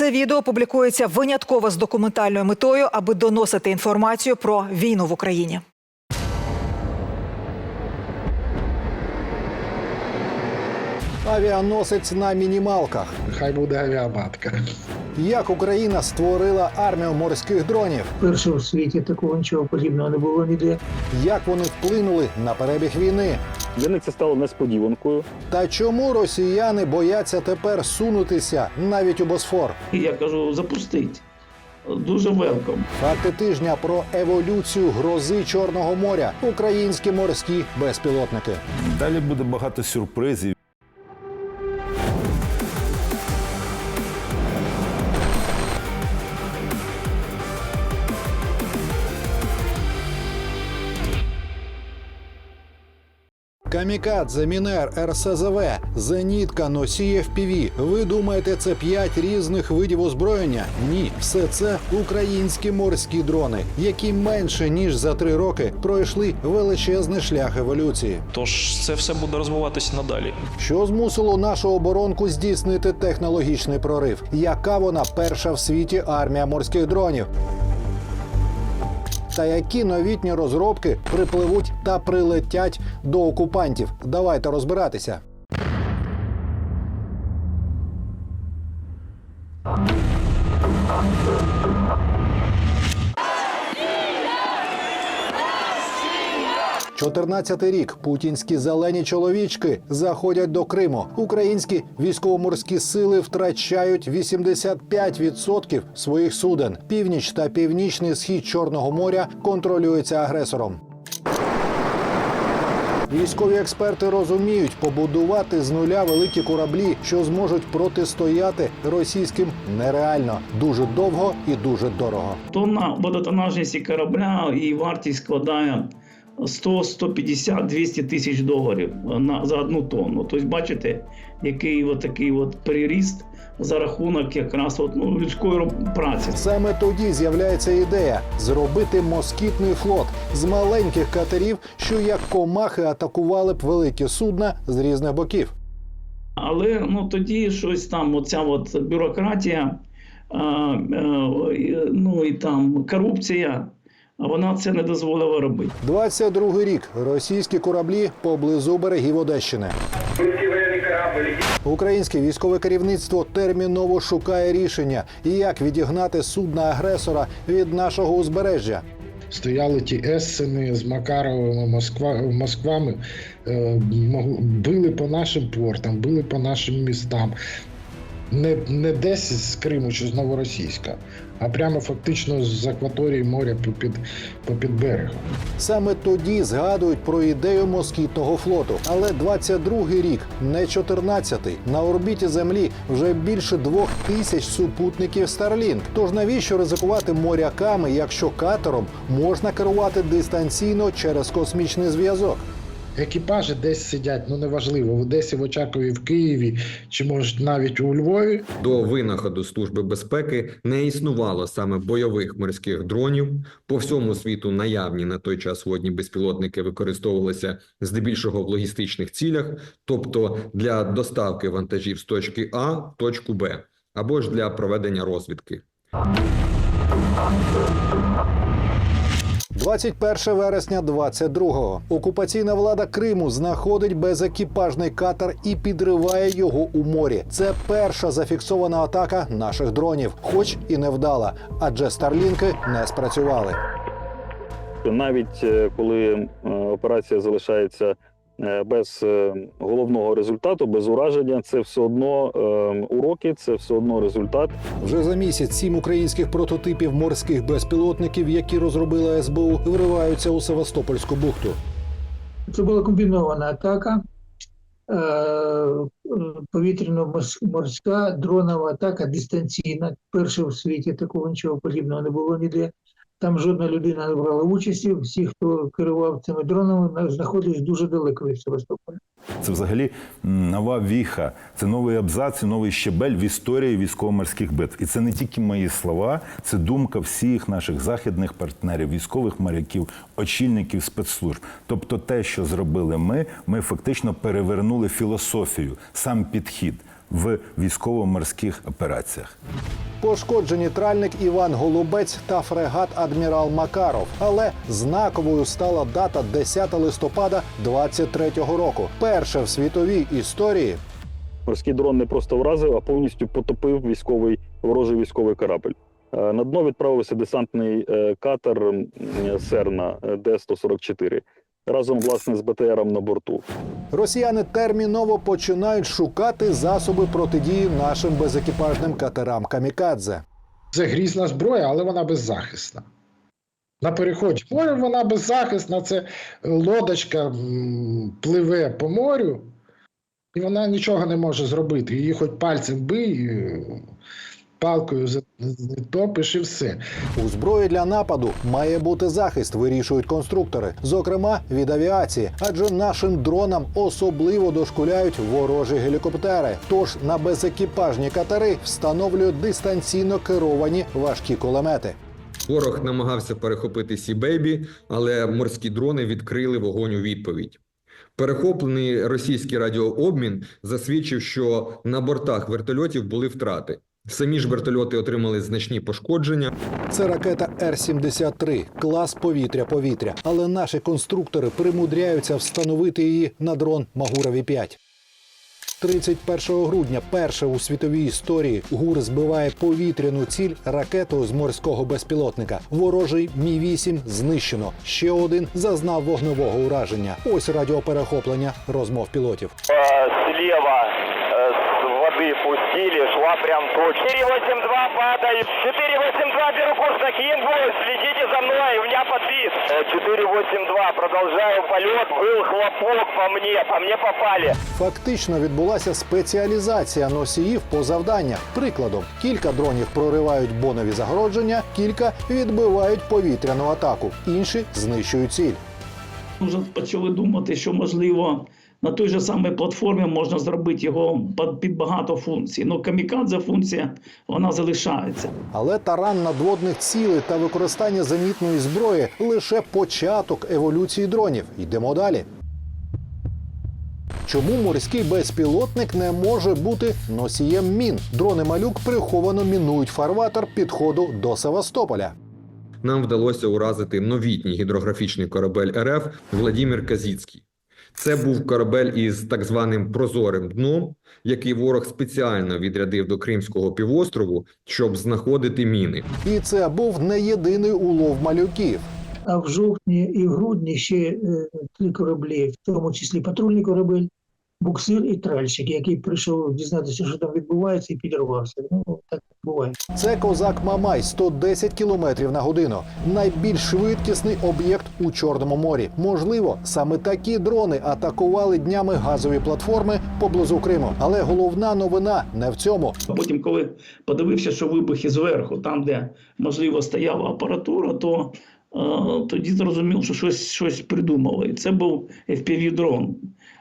Це відео публікується винятково з документальною метою, аби доносити інформацію про війну в Україні. Авіаносець на мінімалках. Хай буде авіабатка. Як Україна створила армію морських дронів? Перше у світі такого нічого подібного не було ніде. Як вони вплинули на перебіг війни? Для них це стало несподіванкою. Та чому росіяни бояться тепер сунутися навіть у Босфор? І я кажу, запустить. Дуже велком. Факти тижня про еволюцію грози Чорного моря. Українські морські безпілотники. Далі буде багато сюрпризів. Камікадзе, Мінер, РСЗВ, Зенітка, Носієв ПІВІ. Ви думаєте, це п'ять різних видів озброєння? Ні, все це українські морські дрони, які менше ніж за три роки пройшли величезний шлях еволюції. Тож це все буде розвиватися надалі. Що змусило нашу оборонку здійснити технологічний прорив? Яка вона перша в світі армія морських дронів? Та які новітні розробки припливуть та прилетять до окупантів? Давайте розбиратися. Чотирнадцятий рік путінські зелені чоловічки заходять до Криму. Українські військово-морські сили втрачають 85% своїх суден. Північ та північний схід Чорного моря контролюються агресором. Військові експерти розуміють, побудувати з нуля великі кораблі, що зможуть протистояти російським нереально дуже довго і дуже дорого. Тонна водотонажності корабля і вартість складає 100, 150, 200 тисяч доларів на, за одну тонну. Тобто, бачите, який от такий от переріст за рахунок якраз от, ну, людської праці. Саме тоді з'являється ідея зробити москітний флот з маленьких катерів, що як комахи атакували б великі судна з різних боків. Але ну, тоді щось там, оця от бюрократія, а, е, і, ну і там корупція, вона це не дозволила робити. 22 рік російські кораблі поблизу берегів Одещини. Українське військове керівництво терміново шукає рішення, як відігнати судна агресора від нашого узбережжя. Стояли ті Ессени з Макаровими Москва, Москвами, е, били по нашим портам, били по нашим містам. Не, не десь з Криму чи з Новоросійська, а прямо фактично з акваторії моря попід, попід берегом. Саме тоді згадують про ідею москітного флоту. Але 22-й рік, не 14-й. На орбіті Землі вже більше двох тисяч супутників Starlink. Тож навіщо ризикувати моряками, якщо катером можна керувати дистанційно через космічний зв'язок? Екіпажі десь сидять, ну неважливо, в Одесі, в Очакові, в Києві, чи може навіть у Львові. До винаходу Служби безпеки не існувало саме бойових морських дронів. По всьому світу наявні на той час водні безпілотники використовувалися здебільшого в логістичних цілях, тобто для доставки вантажів з точки А в точку Б, або ж для проведення розвідки. 21 вересня 22-го. Окупаційна влада Криму знаходить безекіпажний катер і підриває його у морі. Це перша зафіксована атака наших дронів, хоч і невдала, адже старлінки не спрацювали. Навіть е, коли е, операція залишається без е, головного результату, без ураження, це все одно е, уроки, це все одно результат. Вже за місяць сім українських прототипів морських безпілотників, які розробила СБУ, вриваються у Севастопольську бухту. Це була комбінована атака. е, Повітряно-морська дронова атака дистанційна. Перша у світі такого нічого подібного не було ніде. Там жодна людина не брала участі. Всі, хто керував цими дронами, знаходились дуже далеко від Севастополя. Це взагалі нова віха, це новий абзац, новий щебель в історії військово-морських битв. І це не тільки мої слова, це думка всіх наших західних партнерів, військових моряків, очільників спецслужб. Тобто, те, що зробили ми, ми фактично перевернули філософію, сам підхід в військово-морських операціях. Пошкоджені тральник Іван Голубець та фрегат Адмірал Макаров. Але знаковою стала дата 10 листопада 23-го року. Перше в світовій історії Морський дрон не просто вразив, а повністю потопив військовий ворожий військовий корабль. Е, На дно відправився десантний е, катер Серна е, Д-144 разом власне з БТРом на борту. Росіяни терміново починають шукати засоби протидії нашим безекіпажним катерам Камікадзе. Це грізна зброя, але вона беззахисна. На переході моря вона беззахисна, це лодочка пливе по морю, і вона нічого не може зробити. Її хоч пальцем бий, е, затопиш і все. У зброї для нападу має бути захист, вирішують конструктори, зокрема від авіації, адже нашим дронам особливо дошкуляють ворожі гелікоптери. Тож на безекіпажні катери встановлюють дистанційно керовані важкі кулемети. Ворог намагався перехопити Сі-Бейбі, але морські дрони відкрили вогонь у відповідь. Перехоплений російський радіообмін засвідчив, що на бортах вертольотів були втрати. Самі ж вертольоти отримали значні пошкодження. Це ракета Р-73, клас повітря-повітря. Але наші конструктори примудряються встановити її на дрон Магурові 5 31 грудня, перше у світовій історії, ГУР збиває повітряну ціль ракетою з морського безпілотника. Ворожий Мі 8 знищено. Ще один зазнав вогневого ураження. Ось радіоперехоплення розмов пілотів. слева э, с воды пустили, шла прям точно. 482 падает. 482 беру курс на Кингвуд. Следите за мной, у меня подвис. Э, 482, продолжаю полет. Был хлопок по мне, по мне попали. Фактично відбулася спеціалізація носіїв по завданнях. Прикладом, кілька дронів проривають бонові загородження, кілька відбивають повітряну атаку, інші знищують ціль. Вже почали думати, що можливо на той же самій платформі можна зробити його під- під багато функцій. Ну, камікадзе функція вона залишається. Але таран надводних цілей та використання зенітної зброї лише початок еволюції дронів. Йдемо далі. Чому морський безпілотник не може бути носієм мін? Дрони малюк приховано мінують фарватер підходу до Севастополя. Нам вдалося уразити новітній гідрографічний корабель РФ Владімір Казіцький. Це був корабель із так званим прозорим дном, який ворог спеціально відрядив до Кримського півострову, щоб знаходити міни. І це був не єдиний улов малюків. А в жовтні і в грудні ще е, три кораблі, в тому числі патрульний корабель, буксир і тральщик, який прийшов дізнатися, що там відбувається, і підірвався. Ну, так буває. Це козак Мамай 110 км на годину. Найбільш швидкісний об'єкт у Чорному морі. Можливо, саме такі дрони атакували днями газові платформи поблизу Криму. Але головна новина не в цьому. А потім, коли подивився, що вибухи зверху, там, де можливо стояла апаратура, то е, тоді зрозумів, що щось, щось придумали. І це був FPV-дрон.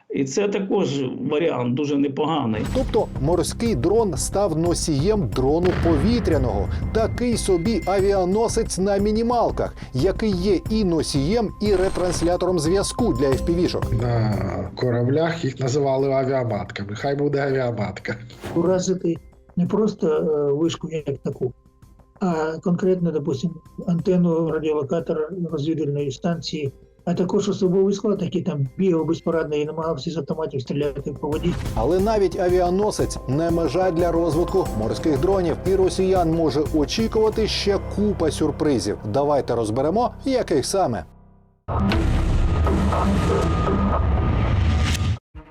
І це також варіант дуже непоганий. Тобто морський дрон став носієм дрону повітряного, такий собі авіаносець на мінімалках, який є і носієм, і ретранслятором зв'язку для FPV-шок. На кораблях їх називали авіаматками. Хай буде авіаматка. Уразити не просто е, вишку як таку, а конкретно, допустим, антенну радіолокатора розвідувальної станції, а також особовий склад, який там бігав безпорадно і намагався з автоматів стріляти по воді. Але навіть авіаносець не межа для розвитку морських дронів, і росіян може очікувати ще купа сюрпризів. Давайте розберемо, яких саме.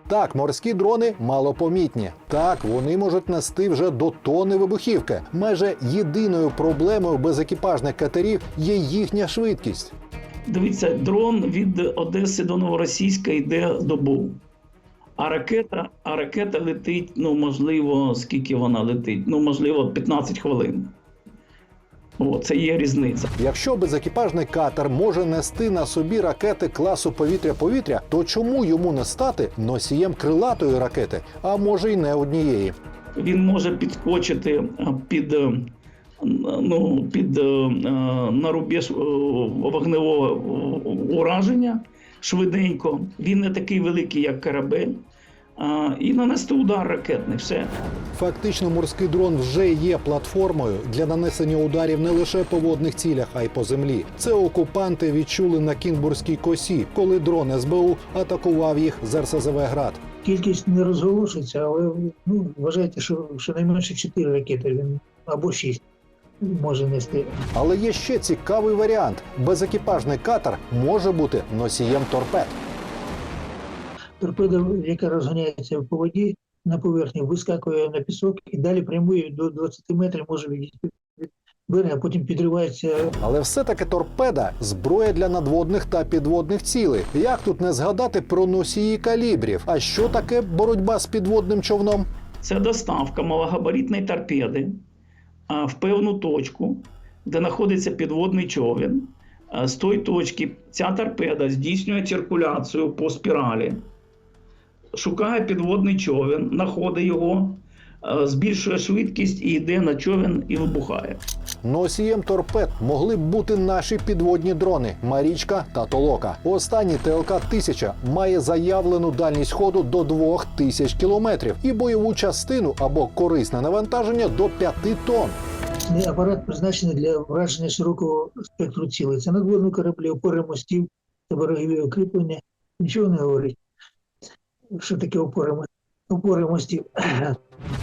Так, морські дрони малопомітні. Так, вони можуть нести вже до тони вибухівки. Майже єдиною проблемою безекіпажних катерів є їхня швидкість. Дивіться, дрон від Одеси до Новоросійська йде добу. А ракета, а ракета летить, ну, можливо, скільки вона летить? Ну, можливо, 15 хвилин. О, це є різниця. Якщо безекіпажний катер може нести на собі ракети класу повітря-повітря, то чому йому не стати носієм крилатої ракети, а може й не однієї? Він може підскочити під, е, ну, під е, е, на рубеж е, вогневого ураження швиденько. Він не такий великий, як корабель, і нанести удар ракетний. Все. Фактично, морський дрон вже є платформою для нанесення ударів не лише по водних цілях, а й по землі. Це окупанти відчули на Кінбурзькій косі, коли дрон СБУ атакував їх з РСЗВ град. Кількість не розголошується, але ну, вважайте, що щонайменше 4 ракети він або 6 може нести. Але є ще цікавий варіант: безекіпажний катер може бути носієм торпед. Торпеда, яка розганяється по воді на поверхні, вискакує на пісок і далі прямує до 20 метрів, може відійти від берега, потім підривається Але все-таки торпеда зброя для надводних та підводних цілей. Як тут не згадати про носії калібрів? А що таке боротьба з підводним човном? Це доставка малогабаритної торпеди в певну точку, де знаходиться підводний човен. З тої точки ця торпеда здійснює циркуляцію по спіралі, шукає підводний човен, знаходить його, збільшує швидкість і йде на човен і вибухає. Носієм торпед могли б бути наші підводні дрони Марічка та Толока. Останній ТЛК 1000 має заявлену дальність ходу до 2000 кілометрів і бойову частину або корисне навантаження до 5 тонн. Цей апарат призначений для враження широкого спектру цілей. Це надводні кораблі, опори мостів та берегові укріплення. Нічого не говорить. Що таке опори, опори мостів?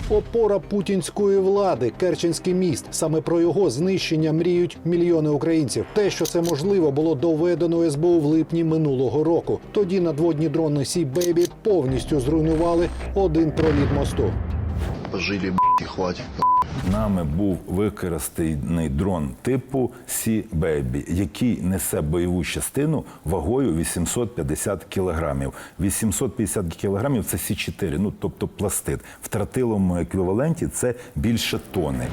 Опора путінської влади, Керченський міст. Саме про його знищення мріють мільйони українців. Те, що це можливо, було доведено СБУ в липні минулого року. Тоді надводні дрони Сі Бейбі повністю зруйнували один проліт мосту. Пожили, б***ь, и. Нами був використаний дрон типу Сі Бейбі, який несе бойову частину вагою 850 кілограмів. 850 кілограмів це Сі 4 ну тобто пластид. В тротиловому еквіваленті це більше тони.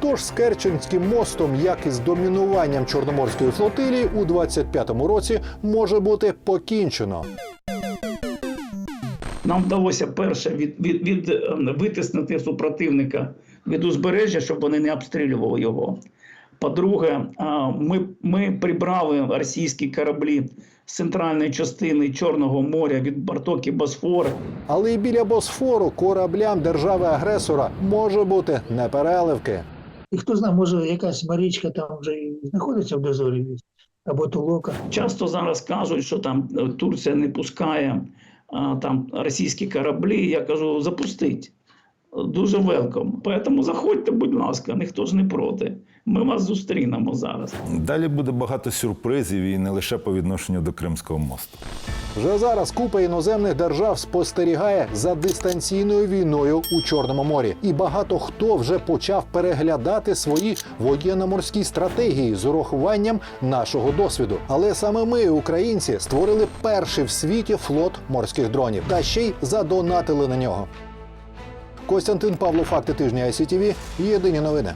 Тож з Керченським мостом, як і з домінуванням Чорноморської флотилії, у 25-му році може бути покінчено. Нам вдалося перше від, від, від, е, витиснути супротивника від узбережжя, щоб вони не обстрілювали його. По-друге, ми, ми прибрали російські кораблі з центральної частини Чорного моря від бартоки Босфор. Але і біля Босфору кораблям держави-агресора може бути непереливки. І хто знає, може якась Марічка там вже і знаходиться в дозорі або Толока. Часто зараз кажуть, що там е, Турція не пускає там російські кораблі. Я кажу, запустить. Дуже велком. Тому заходьте, будь ласка, ніхто ж не проти. Ми вас зустрінемо зараз. Далі буде багато сюрпризів і не лише по відношенню до Кримського мосту. Вже зараз купа іноземних держав спостерігає за дистанційною війною у Чорному морі, і багато хто вже почав переглядати свої воєнно-морські стратегії з урахуванням нашого досвіду. Але саме ми, українці, створили перший в світі флот морських дронів та ще й задонатили на нього. Костянтин Павло, факти тижня ICTV, Єдині новини.